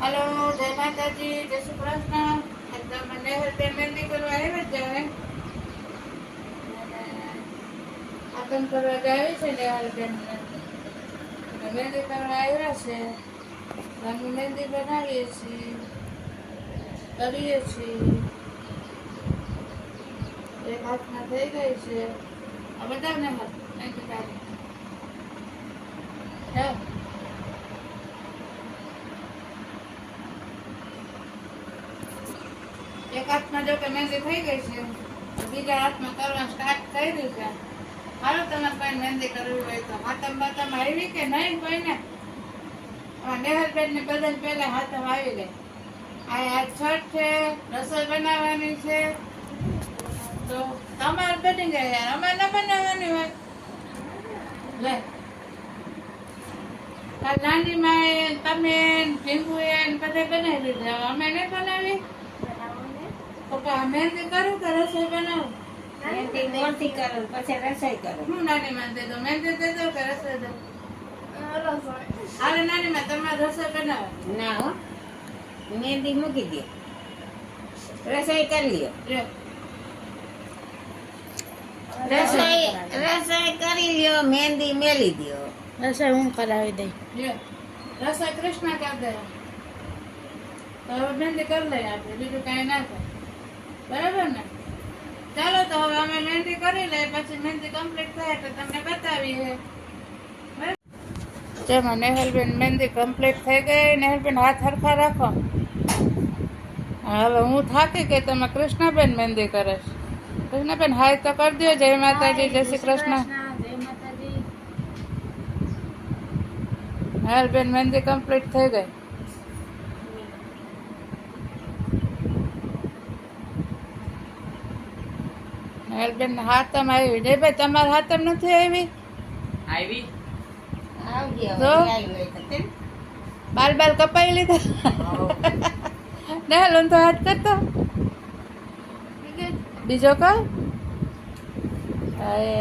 Hello, જય માતાજી, જય શ્રી કૃષ્ણ. એકદમ નેહલબેન મહેંદી કરવા આવ્યા જાણે આતંક કરવા જાય છે નેહલબેન મહેંદી કરવા આવ્યા છે. અમે મહેંદી બનાવીએ છીએ કરીએ છીએ. એક હાથમાં થઈ ગઈ છે. આ બતાવ ને હાથ મહેંદી કાઢી જાઓ એક હાથમાં જો કે મહેંદી થઈ ગઈ છે. બીજા હાથમાં કરવા સ્ટાર્ટ કર્યું છે. હાલો, તમારે કોઈ મહેંદી કરવી હોય તો હાથમ બાથમ આવી કે નહીં કોઈને? નેહલબેન ને બધા પહેલા હાથમ આવી લે. આ છઠ છે, રસોઈ બનાવવાની છે. તો તમારે બની જાય યાર, અમારે ન બનાવવાની હોય. લે. નાની માએ તમે ઢીંગુએ બધે બનાવી દીધા અમે નહીં બનાવી? પપ્પા મહેંદી કરું કે રસોઈ બનાવું? મોરથી કરું પછી રસોઈ કરું. હું નાની માં દે દો મહેંદી દે દો કે રસોઈ દો અરે નાની માં તમારે રસોઈ બનાવો ના હો. મહેંદી મૂકી દે. રસોઈ કરી લ્યો. લ્યો. રસોઈ રસોઈ કરી લ્યો મહેંદી મેલી દો રસોઈ હું કરાવી દઈ. રસોઈ કૃષ્ણ કરી દે. હવે મહેંદી કરી લઈએ આપણે બીજું કાંઈ ના થાય. બરાબર ને? ચાલો તો હવે અમે મહેંદી કરી લઈએ પછી મહેંદી કમ્પ્લીટ થાય એટલે તમને બતાવીએ. જેમાં નેહલબેન મહેંદી કમ્પ્લીટ થઈ ગઈ. નેહલબેન હાથ હરખા રાખો. હવે હું થાકી ગઈ તમે કૃષ્ણબેન મહેંદી કરે છે. કૃષ્ણબેન હાય તો કરી દો જય માતાજી જય શ્રી કૃષ્ણ. નેહલબેન મહેંદી કમ્પ્લીટ થઈ ગઈ. નેહલબેન હાથમ આવી. જય ભાઈ તમારા હાથમ નથી આવી? આવી? તો? બાલ બાલ કપાઈ લીધા. ને ઓન તો હાથ કરતો. બીજો કહો અરે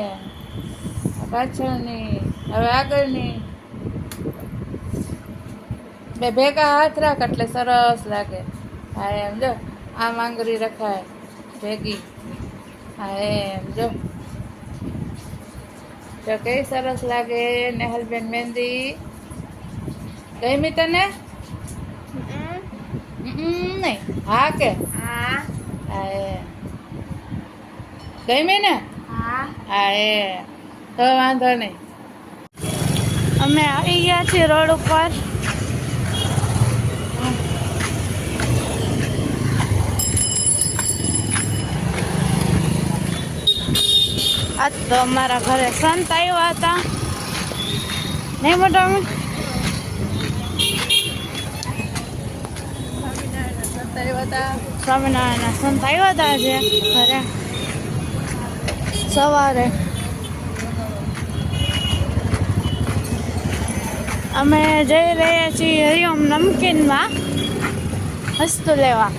પાછળની હવે આગળની. બે ભેગા હાથ રાખ એટલે સરસ લાગે. હા એમ જો. આ માંગરી રખાય. ભેગી. હા એમ જો. તો કઈ સરસ લાગે નેહલબેન મહેંદી? ગમી તને? નહીં. હા કે? હા. ગમી ને? હા એ. તો વાંધો નહીં. અમે આવી ગયા છીએ રોડ ઉપર. આજ તો અમારા ઘરે સંત આવ્યા હતા. નહીં મોટા સ્વામિનારાયણના સંત આવ્યા હતા આજે ઘરે. સવારે. અમે જઈ રહ્યા છીએ હરિઓમ નમકીનમાં વસ્તુ લેવા.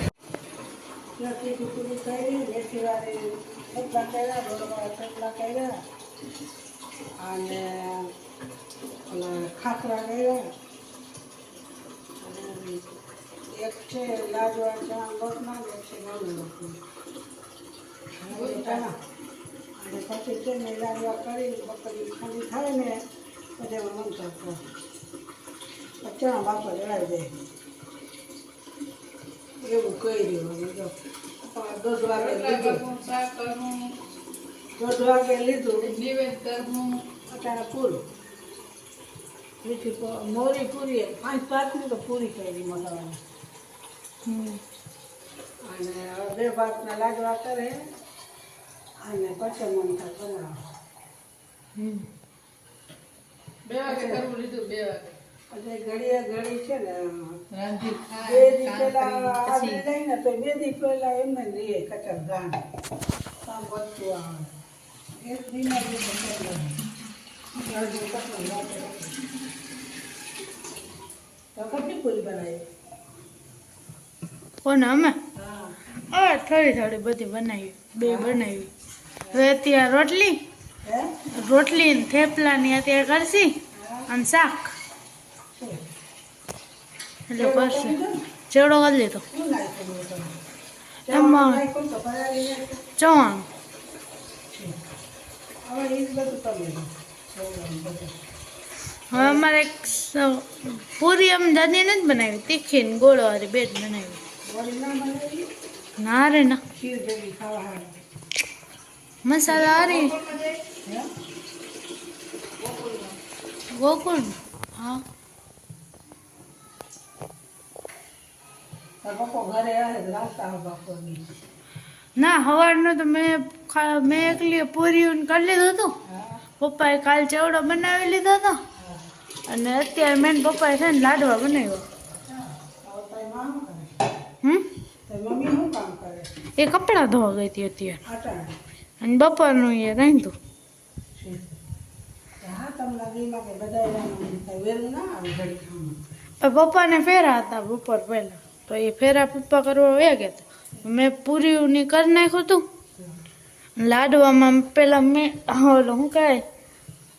અને ઓલા ખાખરા કર્યા અને એક છે લાજવા ચણા લોટના એક છે નાનું હવે ચણા અને પછી છે ને લાજવા કરી બકરી ખાલી થાય ને પછી એમાં મન કરતો ચણા બાપા જણાવી દે એવું કહી દેવાનું જો દોઢ વાગે લીધું. દોઢ વાગે લીધું. અત્યારે પૂરું. બીજી મોરી પૂરી પાંચ પાંચની તો પૂરી કરી હમ. અને બે ભાતના લાડવા કરે અને પછી મન થાય બે વાગે કરવું લીધું બે વાગે. પછી ઘડીએ ઘડી છે ને બે દી પેલા આગળ જાય ને તો બે દી પેલા એમને જ રહીએ કચર ગાણ કામ વધતું આવે. એક દિના બી અડધું કચરું લાગે. તો કેટલી પૂરી બનાવી. કોને અમે? હા. થોડી થોડી બધી બનાવી બે બનાવી. હવે અત્યારે રોટલી રોટલી ને થેપલા ની અત્યારે કરશી અને શાક. એટલે પાસે ચેવડો કરી લીધો એમાં- ચવાણું. હવે અમારે એક પૂરી આમ દાદી નથી બનાવી. તીખી ને ગોળો વાળી બે જ બનાવી. ના રે ના. મસાલા હારી? ગોકુળ હા તાર પપ્પો ઘરે આવે તો લાવતા આવો બપોરની. ના સવારનું તો મેં મેં એકલી પૂરી કરી લીધું હતું. પપ્પાએ કાલ ચેવડો બનાવી લીધો હતો. અને અત્યારે મેં પપ્પાએ છે ને લાડવા બનાવ્યો. એ કપડાં ધોવા ગઈ હતી અત્યારે. અને બપોરનું એ ખાવાનું પપ્પાને ફેરા હતા બપોર પહેલા. તો એ ફેરા પપ્પા કરવા વયા ગયા હતા મેં પૂરીની કરી નાખ્યું હતું લાડવામાં પેલા મેં ઓલો શું કહેવાય?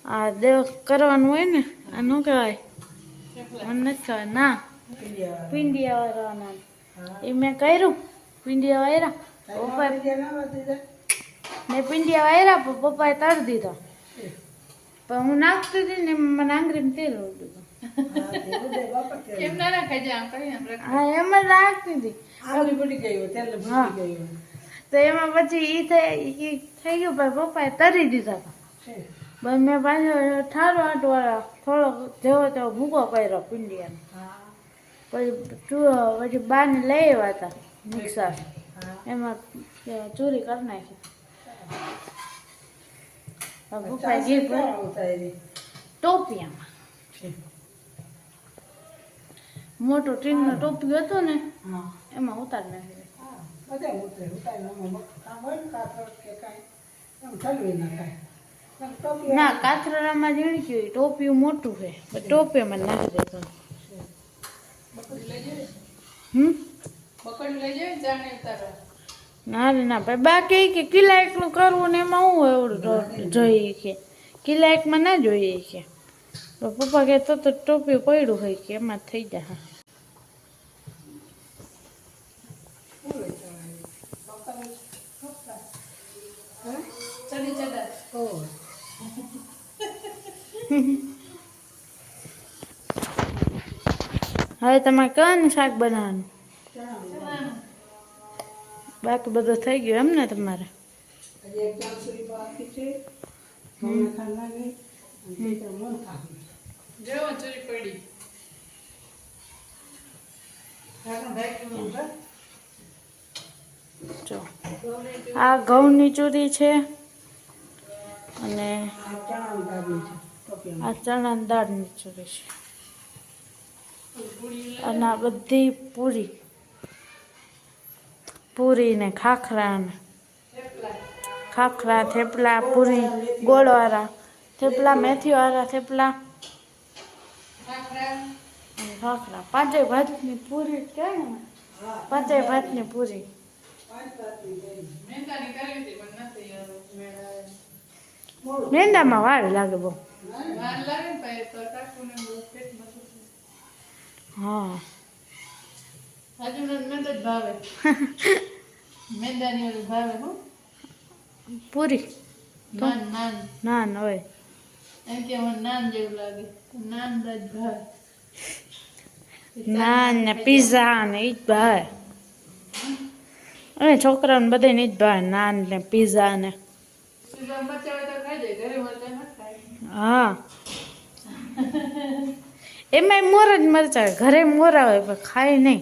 આ દેવ કરવાનું હોય ને, આ શું કહેવાય? મને નથી કહેવાય ના, પીડિયા વાળવાના એ મેં કર્યું. પિંડિયા વાયરા. તારી પપ્પાએ માં પીડિયા વાયરા, પણ પપ્પાએ તળી દીધા. પણ હું નાખતી હતી ને મને આંગળીમાં તેલ ઉડ્યું હતું હા તે બધે બાપા કે કેમ ના રાખાય છે? આમ કરીને આમ રાખ. હા એમ જ રાખતી હતી. આંગળી પડી ગઈ તેલ ભૂલી ગઈ તો એમાં પછી ઈ થઈ ઈ થઈ ગયું પણ પપ્પાએ તરી દીધા હતા. મેં પાછો ઠારો આટવાળા થોડો જેવો તેવો ભૂકો કર્યો પિંડિયાનો હા. પછી પછી બાને લઈ આવ્યા હતા મિક્સર. એમાં ચોરી કરી નાખી. પપ્પાએ ઘી ટોપિયામાં. મોટું ટીનનું ટોપી હતો ને એમાં ઉતારી નાખી. હા. બધા ઉતરે ઉતારી કામ હોય ને કાતર કે કાંઈ આમ ઠલવી નાખાય ટોપી ના કાથરામાં ઝીણી ગયું ટોપિયું મોટું છે ટોપીમાં નાખી દેતો હમ? ના રે ના ભાઈ બાકી કે કિલ્લા એકલું કરવું ને એમાં હું એવડું જોઈએ કે કિલ્લા એકમાં ના જોઈએ કે પપ્પા કે તો તો ટોપી પડ્યું હોય કે એમાં થઈ જાય. હવે તમારે કયું શાક બનાવવાનું? બાકી બધું થઈ ગયું એમ ને તમારે? આ ઘઉંની ચૂરી છે અને આ ચણાની દાળની ચૂરી છે અને આ બધી પૂરી પૂરી ને ખાખરા ને, ખાખરા, થેપલા, પૂરી, ગોળવાળા, થેપલા, મેથીવાળા, થેપલા. ખાખરા, પાંચેય ભાતની પૂરી ને? પાંચેય ભાતની પૂરી. મેંદામાં વાર લાગે બહુ. હા પૂરી નાન હોય નાન ને પીઝા ને ઈ જ ભાવે અને છોકરાઓને બધાને ઈ જ ભાવે નાન ને પીઝા ને હા એમાંય મોર જ મરચા. ઘરે મોરા હોય પણ ખાય નહીં